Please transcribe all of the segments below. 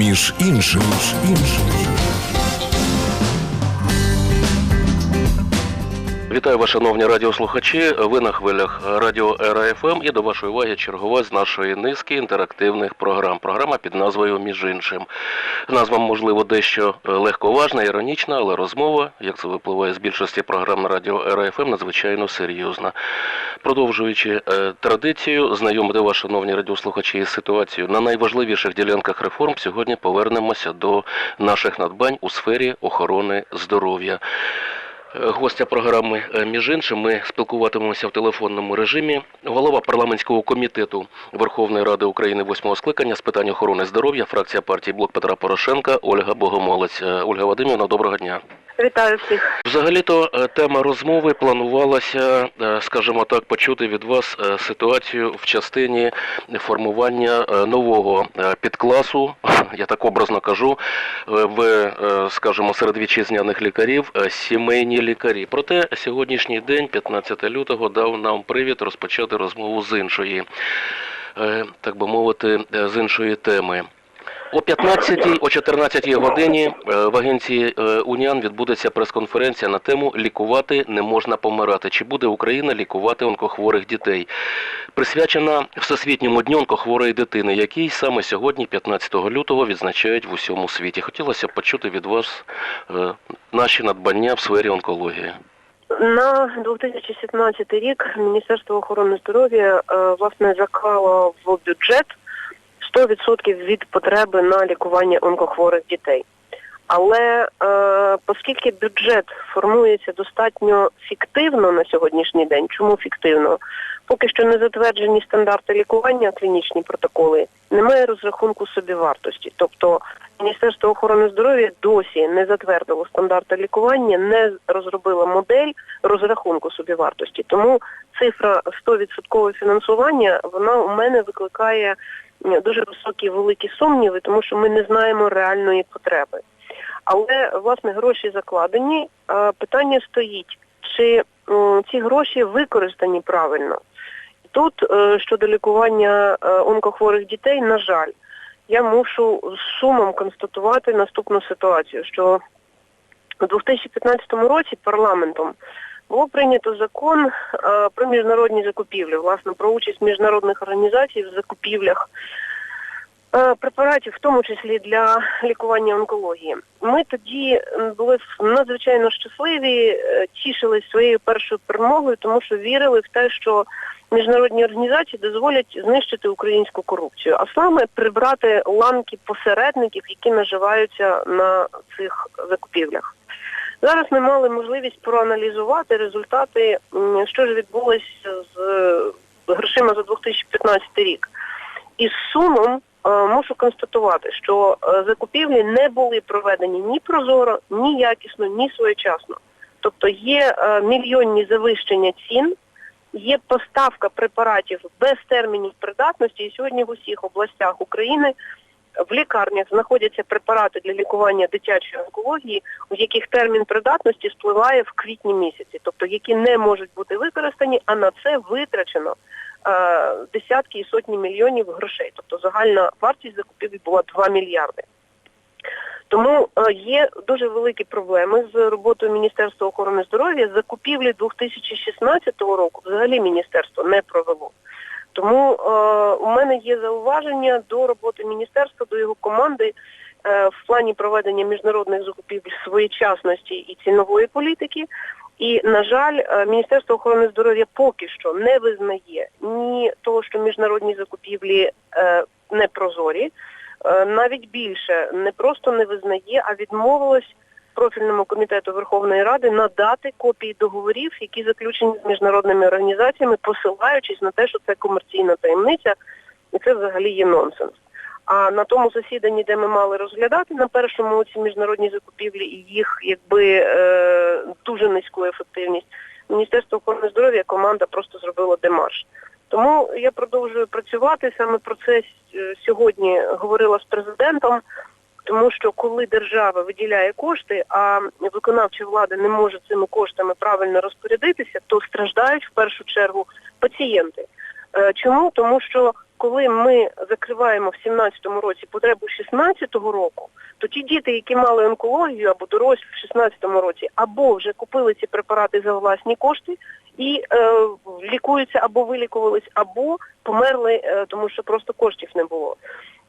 Між іншим. Між іншим. Вітаю вас, шановні радіослухачі. Ви на хвилях радіо РФМ і до вашої уваги чергова з нашої низки інтерактивних програм. Програма під назвою Між іншим. Назва, можливо, дещо легковажна, іронічна, але розмова, як це випливає з більшості програм радіо РФМ, надзвичайно серйозна. Продовжуючи е, традицію, знайомити вас, шановні радіослухачі, із ситуацією на найважливіших ділянках реформ, сьогодні повернемося до наших надбань у сфері охорони здоров'я. Е, Гостя програми е, між іншим ми спілкуватимемося в телефонному режимі. Голова парламентського комітету Верховної Ради України восьмого скликання з питань охорони здоров'я, фракція партії Блок Петра Порошенка Ольга Богомолець. Е, Ольга Вадимівна, доброго дня. Вітаю всіх. Взагалі-то е, тема розмови планувалася, е, скажімо так, почути від вас е, ситуацію в частині формування нового підкласу, я так образно кажу, в, скажімо, серед вітчизняних лікарів сімейні лікарі. Проте сьогоднішній день, 15 лютого, дав нам привід розпочати розмову з іншої, так би мовити, з іншої теми. О 15 о 14 годині е, в агенції е, Уніан відбудеться прес-конференція на тему Лікувати не можна помирати. Чи буде Україна лікувати онкохворих дітей? Присвячена Всесвітньому дню онкохворої дитини, який саме сьогодні, 15 лютого, відзначають в усьому світі. Хотілося б почути від вас е, наші надбання в сфері онкології. На 2017 рік Міністерство охорони здоров'я власне заклало в бюджет 100% від потреби на лікування онкохворих дітей. Але е, оскільки бюджет формується достатньо фіктивно на сьогоднішній день, чому фіктивно? Поки що не затверджені стандарти лікування, клінічні протоколи, немає розрахунку собівартості. Тобто Міністерство охорони здоров'я досі не затвердило стандарти лікування, не розробило модель розрахунку собівартості. Тому цифра 100% фінансування вона у мене викликає дуже високі великі сумніви, тому що ми не знаємо реальної потреби. Але власне гроші закладені. Питання стоїть, чи ці гроші використані правильно. Тут е, щодо лікування е, онкохворих дітей, на жаль, я мушу з сумом констатувати наступну ситуацію, що у 2015 році парламентом було прийнято закон е, про міжнародні закупівлі, власне, про участь міжнародних організацій в закупівлях препаратів, в тому числі для лікування онкології. Ми тоді були надзвичайно щасливі, е, тішились своєю першою перемогою, тому що вірили в те, що міжнародні організації дозволять знищити українську корупцію, а саме прибрати ланки посередників, які наживаються на цих закупівлях. Зараз ми мали можливість проаналізувати результати, що ж відбулося з е, грошима за 2015 рік. І з сумом е, мушу констатувати, що е, закупівлі не були проведені ні прозоро, ні якісно, ні своєчасно. Тобто є е, мільйонні завищення цін, є поставка препаратів без термінів придатності, і сьогодні в усіх областях України в лікарнях знаходяться препарати для лікування дитячої онкології, у яких термін придатності спливає в квітні місяці, тобто які не можуть бути використані, а на це витрачено е, десятки і сотні мільйонів грошей. Тобто загальна вартість закупівель була 2 мільярди. Тому е, є дуже великі проблеми з роботою Міністерства охорони здоров'я. Закупівлі 2016 року взагалі міністерство не провело. Тому е, у мене є зауваження до роботи міністерства, до його команди е, в плані проведення міжнародних закупівель своєчасності і цінової політики. І, на жаль, е, Міністерство охорони здоров'я поки що не визнає ні того, що міжнародні закупівлі е, не прозорі, е, навіть більше не просто не визнає, а відмовилось профільному комітету Верховної Ради надати копії договорів, які заключені з міжнародними організаціями, посилаючись на те, що це комерційна таємниця, і це взагалі є нонсенс. А на тому засіданні, де ми мали розглядати на першому оці міжнародні закупівлі і їх якби е, дуже низьку ефективність, Міністерство охорони здоров'я команда просто зробила демарш. Тому я продовжую працювати. Саме про це е, сьогодні говорила з президентом. Тому що коли держава виділяє кошти, а виконавча влада не може цими коштами правильно розпорядитися, то страждають в першу чергу пацієнти. Е, Чому? Тому що коли ми закриваємо в 17-му році потребу 16-го року, то ті діти, які мали онкологію або дорослі в 16-му році, або вже купили ці препарати за власні кошти і е, лікуються або вилікувались, або померли, е, тому що просто коштів не було.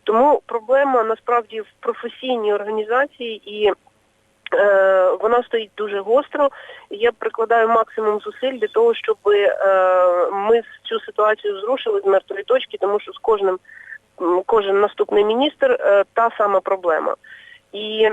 Тому проблема насправді в професійній організації і вона стоїть дуже гостро. Я прикладаю максимум зусиль для того, щоб е, ми цю ситуацію зрушили з мертвої точки, тому що з кожним кожен наступний міністр е, та сама проблема. І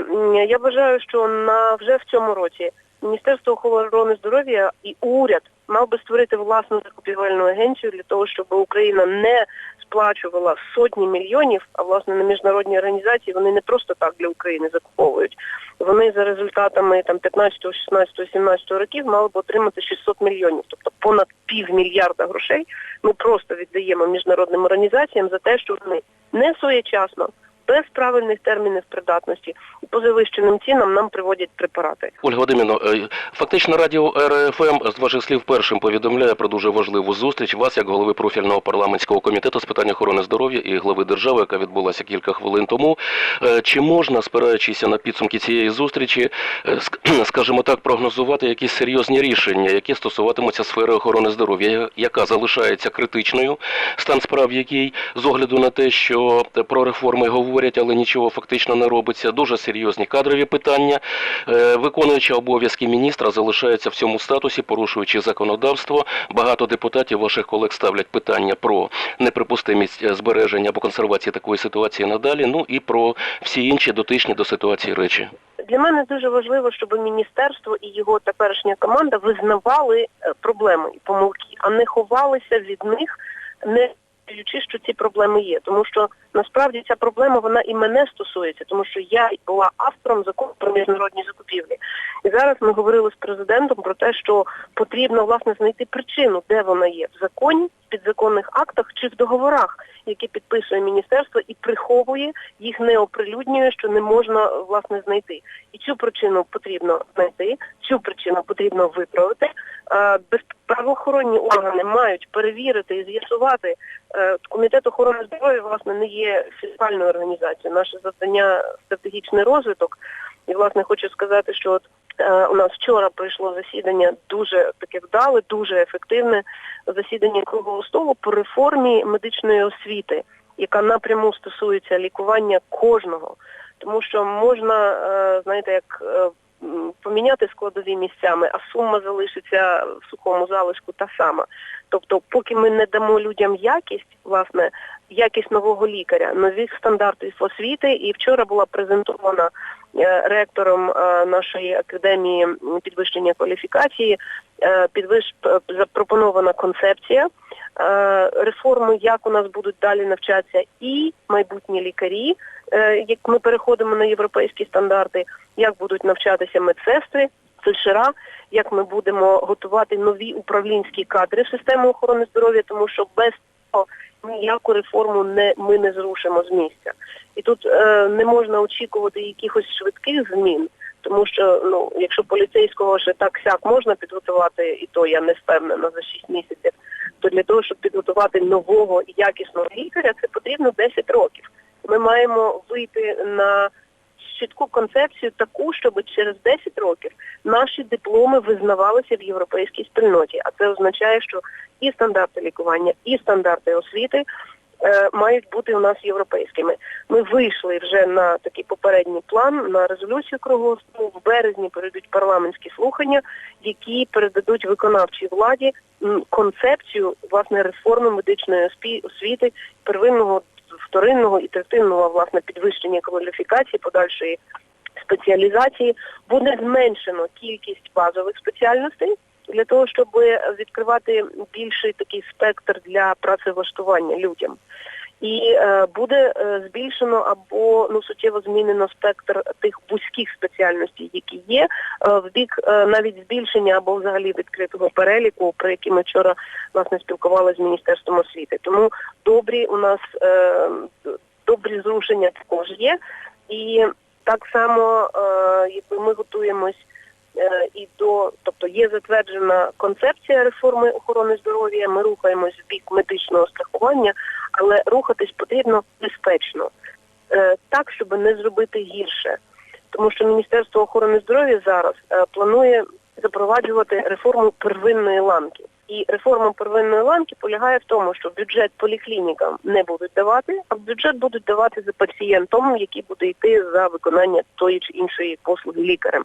я вважаю, що на вже в цьому році Міністерство охорони здоров'я і уряд мав би створити власну закупівельну агенцію для того, щоб Україна не сплачувала сотні мільйонів, а власне на міжнародні організації вони не просто так для України закуповують. Вони за результатами там 15, 16, 17 років мали б отримати 600 мільйонів, тобто понад півмільярда грошей. Ми просто віддаємо міжнародним організаціям за те, що вони не своєчасно, без правильних термінів придатності і по завищеним цінам нам приводять препарати. Ольга Вадимівна, е, фактично радіо РФМ з ваших слів першим повідомляє про дуже важливу зустріч вас як голови профільного парламентського комітету з питань охорони здоров'я і глави держави, яка відбулася кілька хвилин тому. Е, Чи можна, спираючись на підсумки цієї зустрічі, е, скажімо так, прогнозувати якісь серйозні рішення, які стосуватимуться сфери охорони здоров'я, яка залишається критичною, стан справ який з огляду на те, що про реформи говорять, але нічого фактично не робиться. Дуже серйозні кадрові питання. Е, Виконуючи обов'язки міністра залишається в цьому статусі, порушуючи законодавство. Багато депутатів ваших колег ставлять питання про неприпустимість е, збереження або консервації такої ситуації надалі. Ну і про всі інші дотичні до ситуації речі. Для мене дуже важливо, щоб міністерство і його теперішня команда визнавали е, проблеми і помилки, а не ховалися від них, не визнаючи, що ці проблеми є. Тому що насправді ця проблема вона і мене стосується, тому що я була автором закону про міжнародні закупівлі. І зараз ми говорили з президентом про те, що потрібно власне знайти причину, де вона є в законі, в підзаконних актах чи в договорах, які підписує міністерство і приховує їх не оприлюднює, що не можна власне знайти. І цю причину потрібно знайти, цю причину потрібно виправити. Е, Правоохоронні органи мають перевірити і з'ясувати. Е, Комітет охорони здоров'я власне не є фіскальною організацією. Наше завдання стратегічний розвиток. І власне хочу сказати, що от е, у нас вчора пройшло засідання дуже таке вдале, дуже ефективне засідання круглого столу по реформі медичної освіти, яка напряму стосується лікування кожного. Тому що можна, е, знаєте, як е, поміняти складові місцями, а сума залишиться в сухому залишку та сама. Тобто, поки ми не дамо людям якість, власне, якість нового лікаря, нових стандартів освіти, і вчора була презентована е, ректором е, нашої академії підвищення кваліфікації, е, підвищ запропонована концепція реформи, як у нас будуть далі навчатися і майбутні лікарі, як ми переходимо на європейські стандарти, як будуть навчатися медсестри, фельдшера, як ми будемо готувати нові управлінські кадри в систему охорони здоров'я, тому що без цього ніяку реформу не ми не зрушимо з місця. І тут е, не можна очікувати якихось швидких змін, тому що ну, якщо поліцейського ще так сяк можна підготувати, і то я не впевнена за 6 місяців, то для того, щоб підготувати нового і якісного лікаря, це потрібно 10 років. Ми маємо вийти на чітку концепцію таку, щоб через 10 років наші дипломи визнавалися в європейській спільноті. А це означає, що і стандарти лікування, і стандарти освіти е, мають бути у нас європейськими. Ми вийшли вже на такий попередній план на резолюцію столу. В березні перейдуть парламентські слухання, які передадуть виконавчій владі концепцію власне реформи медичної освіти первинного, вторинного і третинного власне підвищення кваліфікації, подальшої спеціалізації буде зменшено кількість базових спеціальностей для того, щоб відкривати більший такий спектр для працевлаштування людям. І е, буде е, збільшено або ну суттєво змінено спектр тих вузьких спеціальностей, які є, е, в бік навіть збільшення або взагалі відкритого переліку, про який ми вчора власне спілкувалися з міністерством освіти. Тому добрі у нас добрі зрушення також є, і так само, якби ми готуємось і до, тобто є затверджена концепція реформи охорони здоров'я. Ми рухаємось в бік медичного страхування. Але рухатись потрібно безпечно, е, так, щоб не зробити гірше. Тому що Міністерство охорони здоров'я зараз е, планує запроваджувати реформу первинної ланки. І реформа первинної ланки полягає в тому, що бюджет поліклінікам не будуть давати, а бюджет будуть давати за пацієнтом, який буде йти за виконання тої чи іншої послуги лікарем.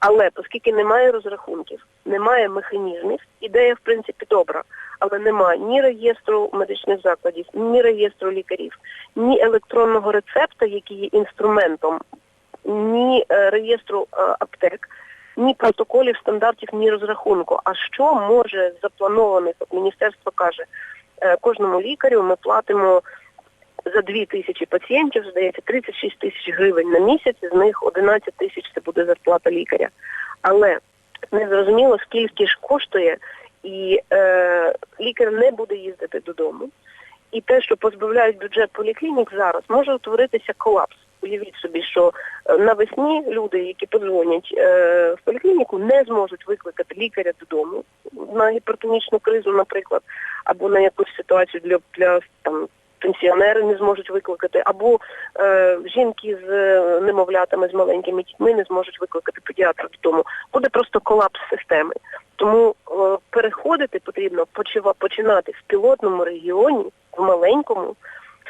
Але оскільки немає розрахунків, немає механізмів, ідея в принципі добра, але немає ні реєстру медичних закладів, ні реєстру лікарів, ні електронного рецепта, який є інструментом, ні е, реєстру е, аптек, ні протоколів, стандартів, ні розрахунку. А що може запланованих, міністерство каже, е, кожному лікарю ми платимо за 2 тисячі пацієнтів, здається, 36 тисяч гривень на місяць, з них 11 тисяч це буде зарплата лікаря. Але не зрозуміло, скільки ж коштує, і е, лікар не буде їздити додому. І те, що позбавляють бюджет поліклінік зараз, може утворитися колапс. Уявіть собі, що е, навесні люди, які подзвонять е, в поліклініку, не зможуть викликати лікаря додому на гіпертонічну кризу, наприклад, або на якусь ситуацію для, для там пенсіонери не зможуть викликати, або е, жінки з е, немовлятами, з маленькими дітьми не зможуть викликати педіатра додому. Буде просто колапс системи. Тому е, переходити потрібно починати в пілотному регіоні, в маленькому,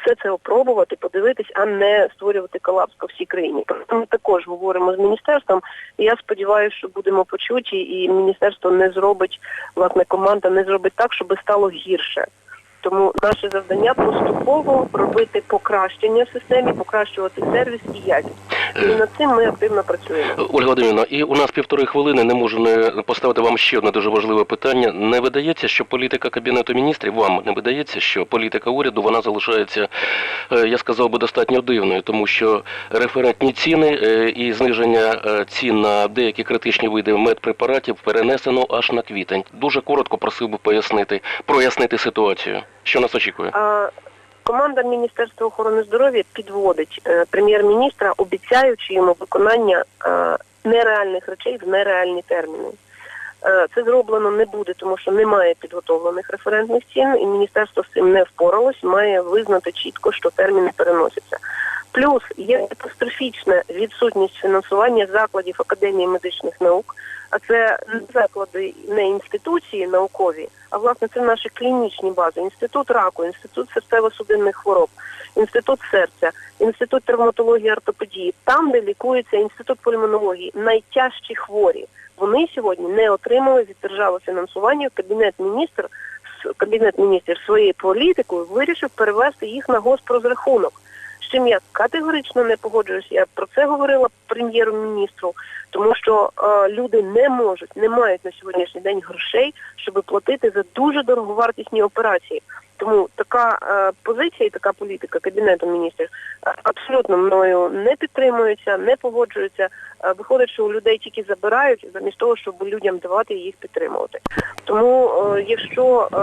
все це опробувати, подивитись, а не створювати колапс по всій країні. Ми також говоримо з міністерством. І я сподіваюся, що будемо почуті, і міністерство не зробить, власне, команда не зробить так, щоб стало гірше. Тому наше завдання поступово робити покращення в системі, покращувати сервіс і якість. І над цим ми активно працюємо. Ольга Вадимівна, і у нас півтори хвилини не можу не поставити вам ще одне дуже важливе питання. Не видається, що політика кабінету міністрів вам не видається, що політика уряду вона залишається, я сказав би, достатньо дивною, тому що референтні ціни е, і зниження е, цін на деякі критичні види медпрепаратів перенесено аж на квітень. Дуже коротко просив би пояснити, прояснити ситуацію. Що нас очікує? Команда Міністерства охорони здоров'я підводить е, прем'єр-міністра, обіцяючи йому виконання е, нереальних речей в нереальні терміни. Е, Це зроблено не буде, тому що немає підготовлених референтних цін, і міністерство з цим не впоралось, має визнати чітко, що терміни переносяться. Плюс є катастрофічна відсутність фінансування закладів Академії медичних наук, а це не заклади, не інституції наукові, а власне це наші клінічні бази. Інститут раку, інститут серцево-судинних хвороб, інститут серця, інститут травматології ортопедії, там, де лікується інститут пульмонології, найтяжчі хворі. Вони сьогодні не отримали від держави фінансування. Кабінет міністр кабінет міністрів своєю політикою вирішив перевести їх на госпрозрахунок. З чим я категорично не погоджуюся. Я про це говорила прем'єр-міністру, тому що е, люди не можуть, не мають на сьогоднішній день грошей, щоб платити за дуже дороговартісні операції. Тому така е, позиція і така політика кабінету міністрів е, абсолютно мною не підтримується, не погоджується. Е, виходить, що у людей тільки забирають замість того, щоб людям давати і їх підтримувати. Тому, е, якщо е,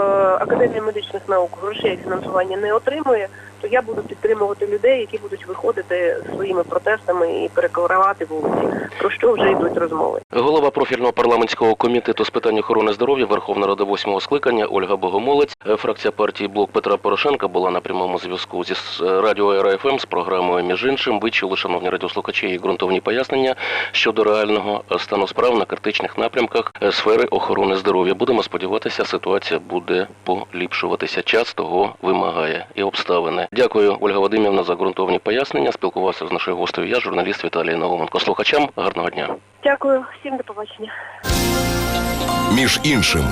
Академія медичних наук грошей фінансування не отримує, то я буду підтримувати людей, які будуть виходити своїми протестами і перекривати вулиці. Про що вже йдуть розмови. Голова профільного парламентського комітету з питань охорони здоров'я Верховної Ради восьмого скликання Ольга Богомолець. Е, Фракція партії Блок Петра Порошенка була на прямому зв'язку зі радіо РФМ з програмою. Між іншим, ви чули, шановні радіослухачі, і ґрунтовні пояснення щодо реального е, стану справ на критичних напрямках е, сфери охорони здоров'я. Будемо сподіватися, ситуація буде поліпшуватися. Час того вимагає і обставини. Дякую, Ольга Вадимівна, за ґрунтовні пояснення. Спілкувався з нашою гостею. Я журналіст Віталій Науменко. Слухачам гарного дня. Дякую, всім до побачення. Між іншим